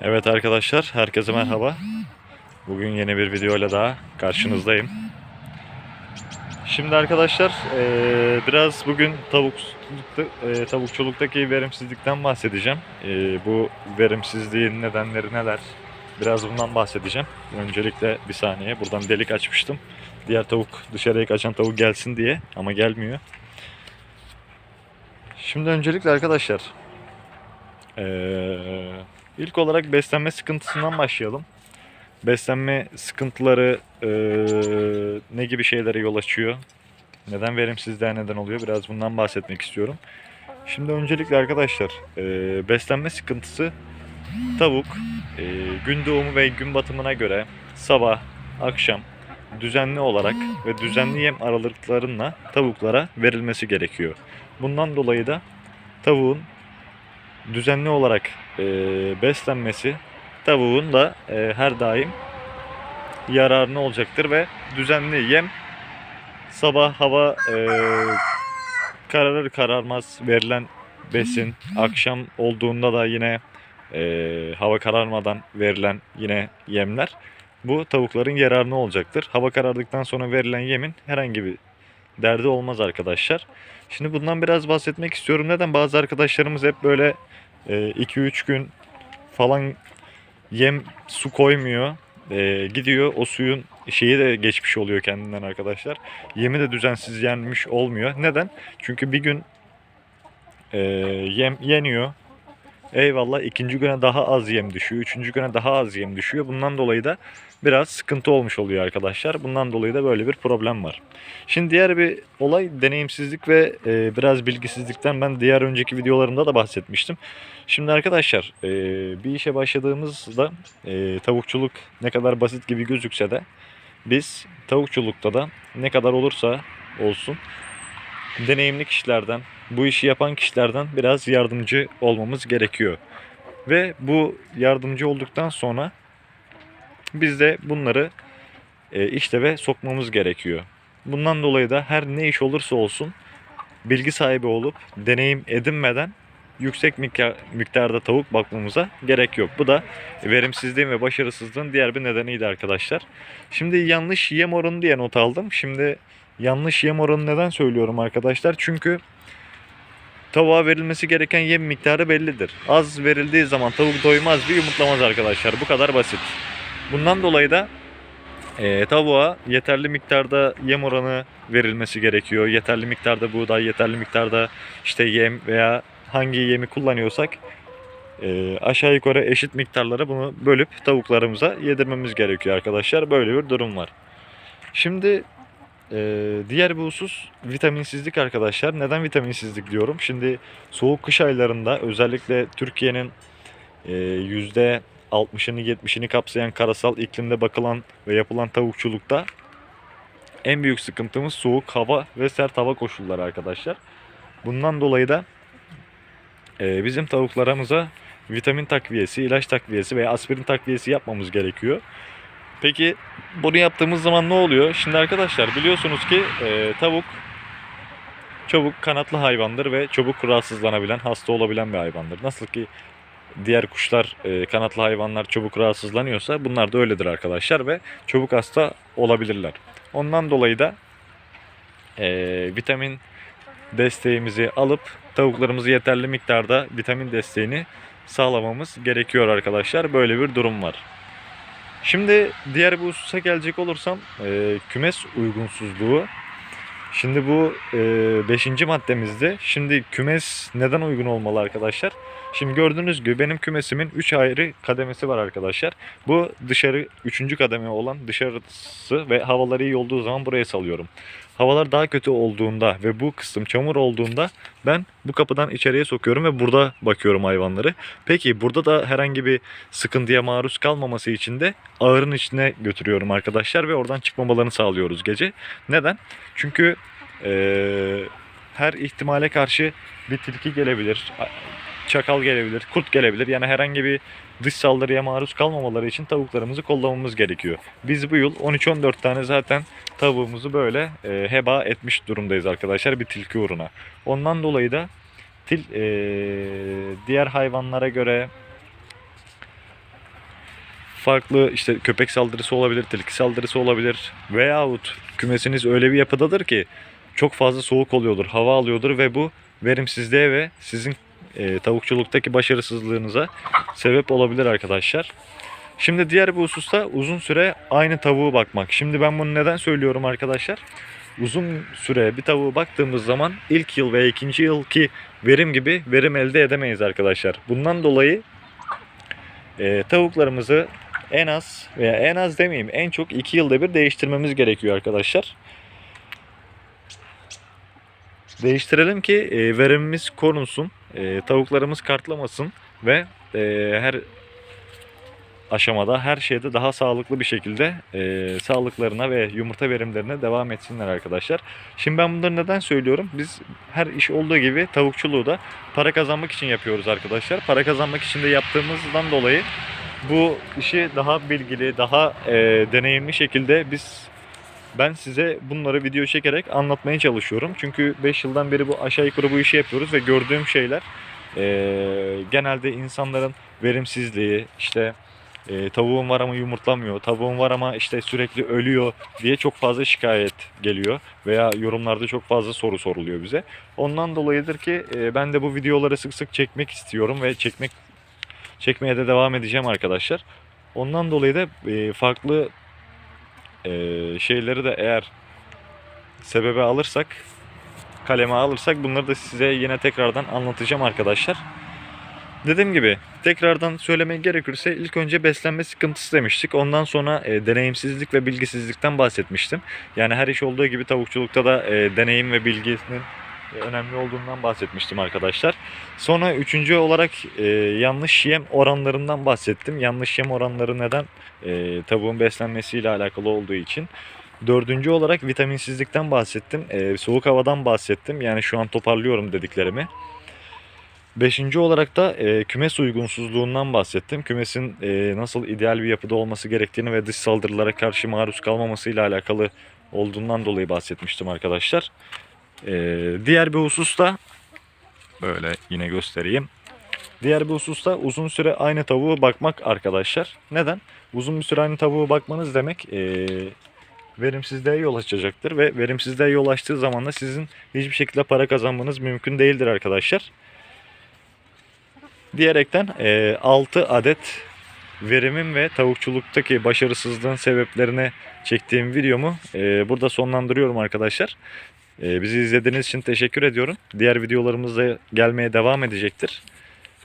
Evet arkadaşlar, herkese merhaba. Bugün yeni bir videoyla daha karşınızdayım. Şimdi arkadaşlar, biraz bugün tavukçulukta, tavukçuluktaki verimsizlikten bahsedeceğim. Bu verimsizliğin nedenleri neler? Biraz bundan bahsedeceğim. Öncelikle bir saniye, buradan delik açmıştım. Diğer tavuk, dışarıya kaçan tavuk gelsin diye ama gelmiyor. Şimdi öncelikle arkadaşlar, eee İlk olarak beslenme sıkıntısından başlayalım. Beslenme sıkıntıları eee, ne gibi şeylere yol açıyor? Neden verimsizliğe neden oluyor? Biraz bundan bahsetmek istiyorum. Şimdi öncelikle arkadaşlar eee, beslenme sıkıntısı tavuk eee, gün doğumu ve gün batımına göre sabah, akşam düzenli olarak ve düzenli yem aralıklarında tavuklara verilmesi gerekiyor. Bundan dolayı da tavuğun düzenli olarak e, beslenmesi tavuğun da e, her daim yararına olacaktır ve düzenli yem sabah hava e, kararır kararmaz verilen besin akşam olduğunda da yine e, hava kararmadan verilen yine yemler bu tavukların yararına olacaktır. Hava karardıktan sonra verilen yemin herhangi bir derdi olmaz arkadaşlar. Şimdi bundan biraz bahsetmek istiyorum. Neden? Bazı arkadaşlarımız hep böyle 2-3 gün falan yem su koymuyor. E, gidiyor o suyun şeyi de geçmiş oluyor kendinden arkadaşlar. Yemi de düzensiz yenmiş olmuyor. Neden? Çünkü bir gün e, yem yeniyor. Eyvallah ikinci güne daha az yem düşüyor. Üçüncü güne daha az yem düşüyor. Bundan dolayı da biraz sıkıntı olmuş oluyor arkadaşlar. Bundan dolayı da böyle bir problem var. Şimdi diğer bir olay deneyimsizlik ve e, biraz bilgisizlikten ben diğer önceki videolarımda da bahsetmiştim. Şimdi arkadaşlar e, bir işe başladığımızda e, tavukçuluk ne kadar basit gibi gözükse de biz tavukçulukta da ne kadar olursa olsun deneyimli kişilerden, bu işi yapan kişilerden biraz yardımcı olmamız gerekiyor. Ve bu yardımcı olduktan sonra biz de bunları e, işleve sokmamız gerekiyor. Bundan dolayı da her ne iş olursa olsun bilgi sahibi olup deneyim edinmeden yüksek miktar, miktarda tavuk bakmamıza gerek yok. Bu da verimsizliğin ve başarısızlığın diğer bir nedeniydi arkadaşlar. Şimdi yanlış yem oranı diye not aldım. Şimdi yanlış yem oranı neden söylüyorum arkadaşlar? Çünkü tavuğa verilmesi gereken yem miktarı bellidir. Az verildiği zaman tavuk doymaz ve yumurtlamaz arkadaşlar. Bu kadar basit. Bundan dolayı da e, tavuğa yeterli miktarda yem oranı verilmesi gerekiyor. Yeterli miktarda buğday, yeterli miktarda işte yem veya hangi yemi kullanıyorsak e, aşağı yukarı eşit miktarlara bunu bölüp tavuklarımıza yedirmemiz gerekiyor arkadaşlar. Böyle bir durum var. Şimdi e, diğer bir husus vitaminsizlik arkadaşlar. Neden vitaminsizlik diyorum? Şimdi soğuk kış aylarında özellikle Türkiye'nin e, yüzde 60'ını 70'ini kapsayan karasal iklimde bakılan ve yapılan tavukçulukta en büyük sıkıntımız soğuk hava ve sert hava koşulları arkadaşlar. Bundan dolayı da e, bizim tavuklarımıza vitamin takviyesi, ilaç takviyesi veya aspirin takviyesi yapmamız gerekiyor. Peki bunu yaptığımız zaman ne oluyor? Şimdi arkadaşlar biliyorsunuz ki e, tavuk çabuk kanatlı hayvandır ve çabuk rahatsızlanabilen, hasta olabilen bir hayvandır. Nasıl ki diğer kuşlar, e, kanatlı hayvanlar çabuk rahatsızlanıyorsa bunlar da öyledir arkadaşlar ve çabuk hasta olabilirler. Ondan dolayı da e, vitamin desteğimizi alıp tavuklarımızı yeterli miktarda vitamin desteğini sağlamamız gerekiyor arkadaşlar. Böyle bir durum var. Şimdi diğer bir hususa gelecek olursam e, kümes uygunsuzluğu. Şimdi bu 5. maddemizde. Şimdi kümes neden uygun olmalı arkadaşlar? Şimdi gördüğünüz gibi benim kümesimin 3 ayrı kademesi var arkadaşlar. Bu dışarı 3. kademe olan dışarısı ve havaları iyi olduğu zaman buraya salıyorum. Havalar daha kötü olduğunda ve bu kısım çamur olduğunda ben bu kapıdan içeriye sokuyorum ve burada bakıyorum hayvanları. Peki burada da herhangi bir sıkıntıya maruz kalmaması için de ağırın içine götürüyorum arkadaşlar ve oradan çıkmamalarını sağlıyoruz gece. Neden? Çünkü eee, her ihtimale karşı bir tilki gelebilir, çakal gelebilir, kurt gelebilir. Yani herhangi bir dış saldırıya maruz kalmamaları için tavuklarımızı kollamamız gerekiyor. Biz bu yıl 13-14 tane zaten tavuğumuzu böyle e, heba etmiş durumdayız arkadaşlar bir tilki uğruna. Ondan dolayı da til, e, diğer hayvanlara göre farklı işte köpek saldırısı olabilir, tilki saldırısı olabilir veyahut kümesiniz öyle bir yapıdadır ki çok fazla soğuk oluyordur, hava alıyordur ve bu verimsizliğe ve sizin e, tavukçuluktaki başarısızlığınıza sebep olabilir arkadaşlar. Şimdi diğer bir hususta uzun süre aynı tavuğu bakmak. Şimdi ben bunu neden söylüyorum arkadaşlar? Uzun süre bir tavuğu baktığımız zaman ilk yıl ve ikinci yılki verim gibi verim elde edemeyiz arkadaşlar. Bundan dolayı e, tavuklarımızı en az veya en az demeyeyim en çok 2 yılda bir değiştirmemiz gerekiyor arkadaşlar. Değiştirelim ki e, verimimiz korunsun, e, tavuklarımız kartlamasın ve e, her aşamada her şeyde daha sağlıklı bir şekilde e, sağlıklarına ve yumurta verimlerine devam etsinler arkadaşlar. Şimdi ben bunları neden söylüyorum? Biz her iş olduğu gibi tavukçuluğu da para kazanmak için yapıyoruz arkadaşlar. Para kazanmak için de yaptığımızdan dolayı bu işi daha bilgili, daha e, deneyimli şekilde biz ben size bunları video çekerek anlatmaya çalışıyorum. Çünkü 5 yıldan beri bu aşağı yukarı bu işi yapıyoruz ve gördüğüm şeyler e, genelde insanların verimsizliği, işte e, tavuğum var ama yumurtlamıyor, tavuğum var ama işte sürekli ölüyor diye çok fazla şikayet geliyor veya yorumlarda çok fazla soru soruluyor bize. Ondan dolayıdır ki e, ben de bu videoları sık sık çekmek istiyorum ve çekmek çekmeye de devam edeceğim arkadaşlar. Ondan dolayı da farklı e, şeyleri de eğer sebebe alırsak, kaleme alırsak bunları da size yine tekrardan anlatacağım arkadaşlar. Dediğim gibi tekrardan söylemeye gerekirse ilk önce beslenme sıkıntısı demiştik. Ondan sonra e, deneyimsizlik ve bilgisizlikten bahsetmiştim. Yani her iş olduğu gibi tavukçulukta da e, deneyim ve bilgisinin e, önemli olduğundan bahsetmiştim arkadaşlar. Sonra üçüncü olarak e, yanlış yem oranlarından bahsettim. Yanlış yem oranları neden? E, tavuğun beslenmesiyle alakalı olduğu için. Dördüncü olarak vitaminsizlikten bahsettim. E, soğuk havadan bahsettim. Yani şu an toparlıyorum dediklerimi. Beşinci olarak da e, kümes uygunsuzluğundan bahsettim. Kümesin e, nasıl ideal bir yapıda olması gerektiğini ve dış saldırılara karşı maruz kalmamasıyla alakalı olduğundan dolayı bahsetmiştim arkadaşlar. E, diğer bir husus da böyle yine göstereyim. Diğer bir hususta uzun süre aynı tavuğu bakmak arkadaşlar. Neden? Uzun bir süre aynı tavuğu bakmanız demek e, verimsizliğe yol açacaktır. Ve verimsizliğe yol açtığı zaman da sizin hiçbir şekilde para kazanmanız mümkün değildir arkadaşlar diyerekten e, 6 adet verimim ve tavukçuluktaki başarısızlığın sebeplerine çektiğim videomu e, burada sonlandırıyorum arkadaşlar. E, bizi izlediğiniz için teşekkür ediyorum. Diğer videolarımız da gelmeye devam edecektir.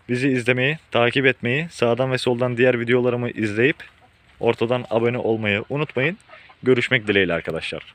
Bizi izlemeyi, takip etmeyi, sağdan ve soldan diğer videolarımı izleyip ortadan abone olmayı unutmayın. Görüşmek dileğiyle arkadaşlar.